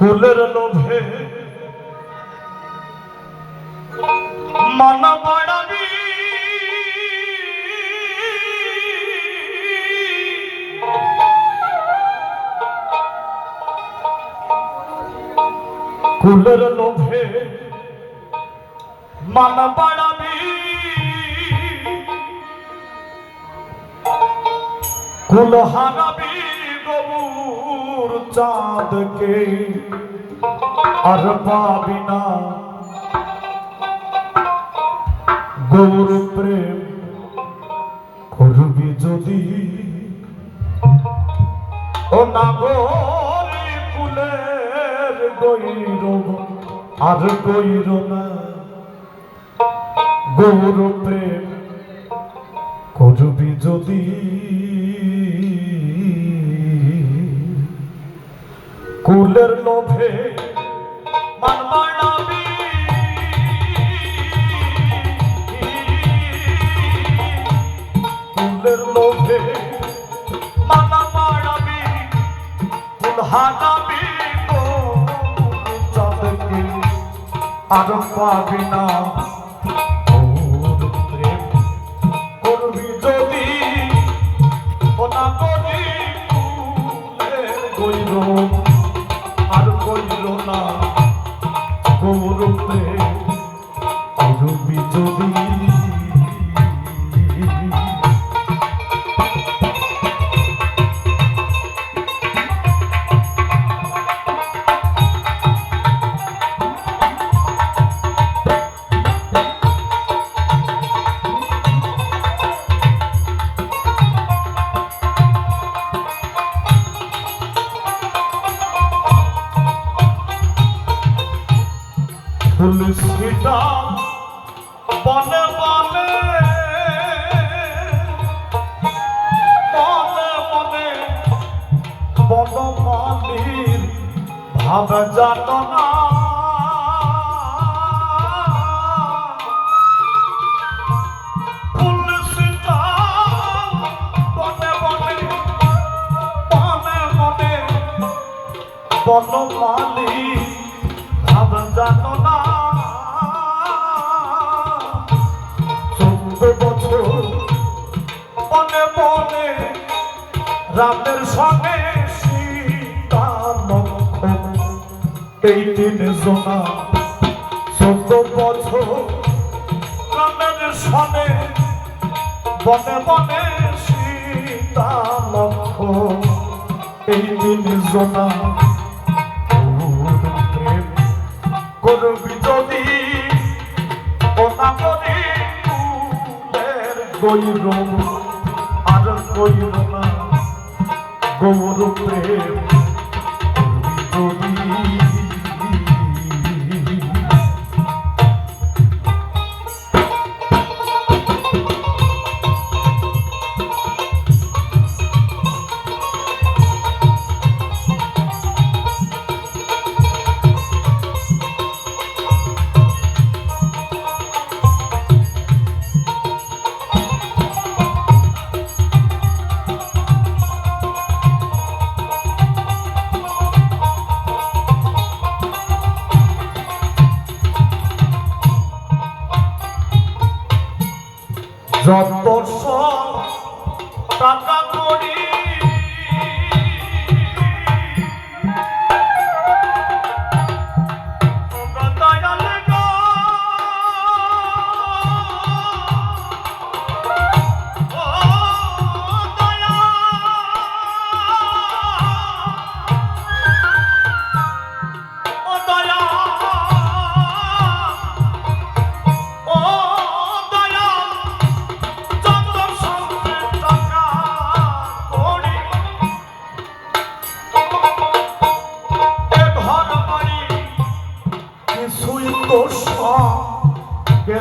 কুলের লোভে মন বাড়াবি কুলের লোভে মন বাড়াবি কুল হারাবি গবুর চাঁদকে আর পাবি না। গৌর প্রেম করবি যদি। ও কুলের গৈর আর গৈর না। গৌর প্রেম করবি যদি। কুলের লোভে মান বাড়াবি কুলের লোভে মান বাড়াবি কুল চাঁদকে আর পাবি না। গৌরবে তুলসীটা বনে বনে বনে বনে বনমালীর ভাব জানো না। বনমালী ভাব জানো না। রামের সঙ্গে এই তিন জনা, চোদ্দ বছর। রামের সঙ্গে বনে বনে সীতা লক্ষ্মণ এই তিন জনা করবি যদি ওটা করি আর গৈর না। গৌর টাকা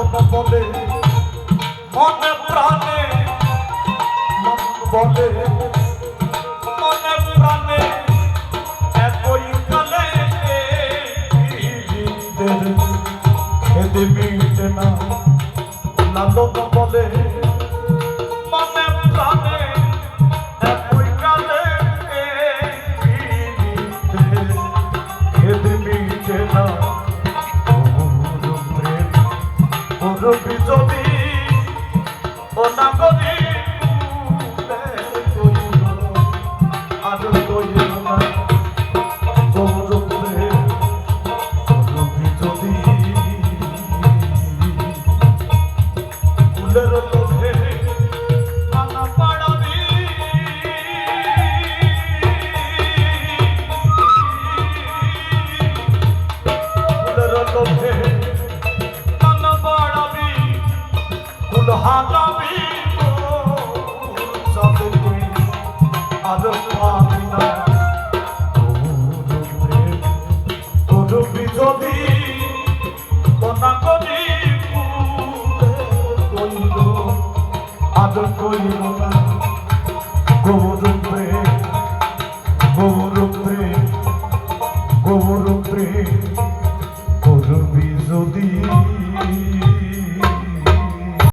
মন বলে, মনে প্রাণে, মন বলে। মনে প্রাণে এতই কালে খেতে মিটে না। লালন বলে মুরুবি যদি ও I Don't go, you know.